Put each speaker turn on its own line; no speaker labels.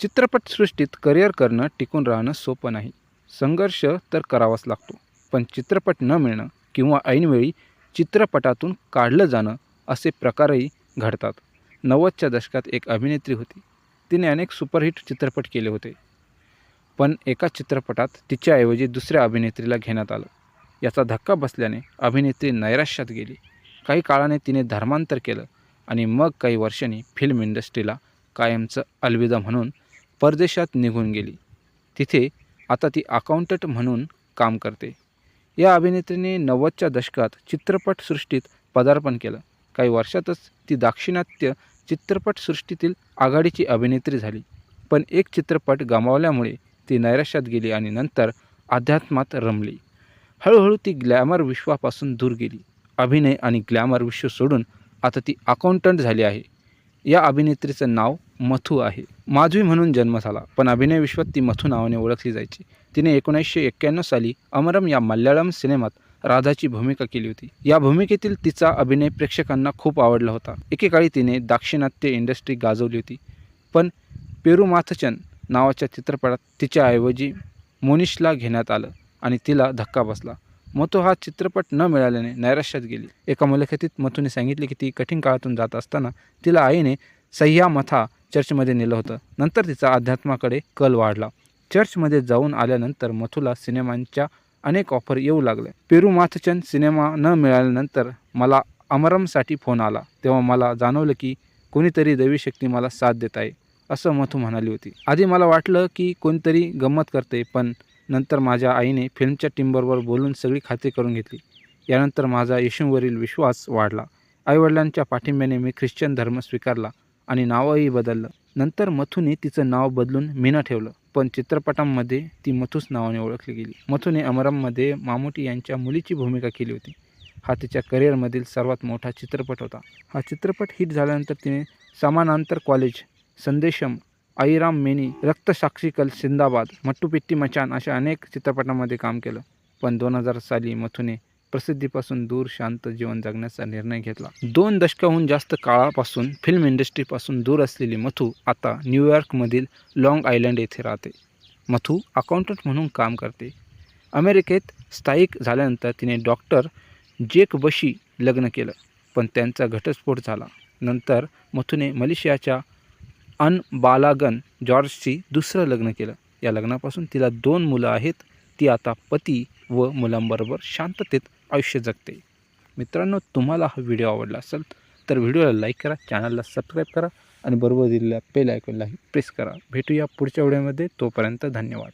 चित्रपटसृष्टीत करिअर करणं टिकून राहणं सोपं नाही. संघर्ष तर करावाच लागतो. पण चित्रपट न मिळणं किंवा ऐनवेळी चित्रपटातून काढलं जाणं असे प्रकारही घडतात. नव्वदच्या दशकात एक अभिनेत्री होती. तिने अनेक सुपरहिट चित्रपट केले होते. पण एका चित्रपटात तिच्याऐवजी दुसऱ्या अभिनेत्रीला घेण्यात आलं. याचा धक्का बसल्याने अभिनेत्री नैराश्यात गेली. काही काळाने तिने धर्मांतर केलं आणि मग काही वर्षांनी फिल्म इंडस्ट्रीला कायमचं अलविदा म्हणून परदेशात निघून गेली. तिथे आता ती अकाउंटंट म्हणून काम करते. या अभिनेत्रीने नव्वदच्या दशकात चित्रपटसृष्टीत पदार्पण केलं. काही वर्षातच ती दाक्षिणात्य चित्रपटसृष्टीतील आघाडीची अभिनेत्री झाली. पण एक चित्रपट गमावल्यामुळे ती नैराश्यात गेली आणि नंतर अध्यात्मात रमली. हळूहळू ती ग्लॅमर विश्वापासून दूर गेली. अभिनय आणि ग्लॅमर विश्व सोडून आता ती अकाउंटंट झाली आहे. या अभिनेत्रीचं नाव मथू आहे. माधवी म्हणून जन्म झाला पण अभिनय विश्वात ती मथू नावाने ओळखली जायची. तिने एकोणीसशे एक्क्याण्णव साली अमरम या मल्याळम सिनेमात राधाची भूमिका केली होती. या भूमिकेतील तिचा अभिनय प्रेक्षकांना खूप आवडला होता. एकेकाळी तिने दाक्षिणात्य इंडस्ट्री गाजवली होती. पण पेरुमाथचन नावाच्या चित्रपटात तिच्याऐवजी मोनिशला घेण्यात आलं आणि तिला धक्का बसला. मथू हा चित्रपट न मिळाल्याने नैराश्यात गेली. एका मुलाखतीत मथूने सांगितले की ती कठीण काळातून जात असताना तिला आईने सह्या मथा चर्चमध्ये नेलं होतं. नंतर तिचा अध्यात्माकडे कल वाढला. चर्चमध्ये जाऊन आल्यानंतर मथुला सिनेमांच्या अनेक ऑफर येऊ लागले पेरुमाथचंद सिनेमा न मिळाल्यानंतर मला अमरमसाठी फोन आला. तेव्हा मला जाणवलं की कोणीतरी दैवी शक्ती मला साथ देत आहे असं मथू म्हणाली होती. आधी मला वाटलं की कोणतरी गंमत करते पण नंतर माझ्या आईने फिल्मच्या टीमबरोबर बोलून सगळी खात्री करून घेतली. यानंतर माझा येशूंवरील विश्वास वाढला. आईवडिलांच्या पाठिंब्याने मी ख्रिश्चन धर्म स्वीकारला. आणि नावही बदललं. नंतर मथूने तिचं नाव बदलून मीना ठेवलं. पण चित्रपटांमध्ये ती मथूस नावाने ओळखली गेली. मथूने अमरममध्ये मामुटी यांच्या मुलीची भूमिका केली होती. हा तिच्या करिअरमधील सर्वात मोठा चित्रपट होता. हा चित्रपट हिट झाल्यानंतर तिने समानांतर कॉलेज संदेशम आईराम मेनी रक्तसाक्षीकल सिंदाबाद मट्टूपिट्टी मचान अशा अनेक चित्रपटांमध्ये काम केलं. पण दोन हजार साली मथुने प्रसिद्धीपासून दूर शांत जीवन जगण्याचा निर्णय घेतला. दोन दशकाहून जास्त काळापासून फिल्म इंडस्ट्रीपासून दूर असलेली मथू आता न्यूयॉर्कमधील लाँग आयलंड येथे राहते. मथू अकाउंटंट म्हणून काम करते. अमेरिकेत स्थायिक झाल्यानंतर तिने डॉक्टर जेक बशी लग्न केलं पण त्यांचा घटस्फोट झाला. नंतर मथूने मलेशियाच्या अन बालागन जॉर्जशी दुसरं लग्न केलं. या लग्नापासून तिला दोन मुलं आहेत. ती आता पती व मुलांबरोबर शांततेत आयुष्य जगते. मित्रांनो तुम्हाला हा व्हिडिओ आवडला असेल तर व्हिडिओला लाईक करा चॅनलला सबस्क्राईब करा आणि बरोबर दिलेल्या बेल आयकॉनलाही प्रेस करा. भेटूया पुढच्या व्हिडिओमध्ये. तोपर्यंत धन्यवाद.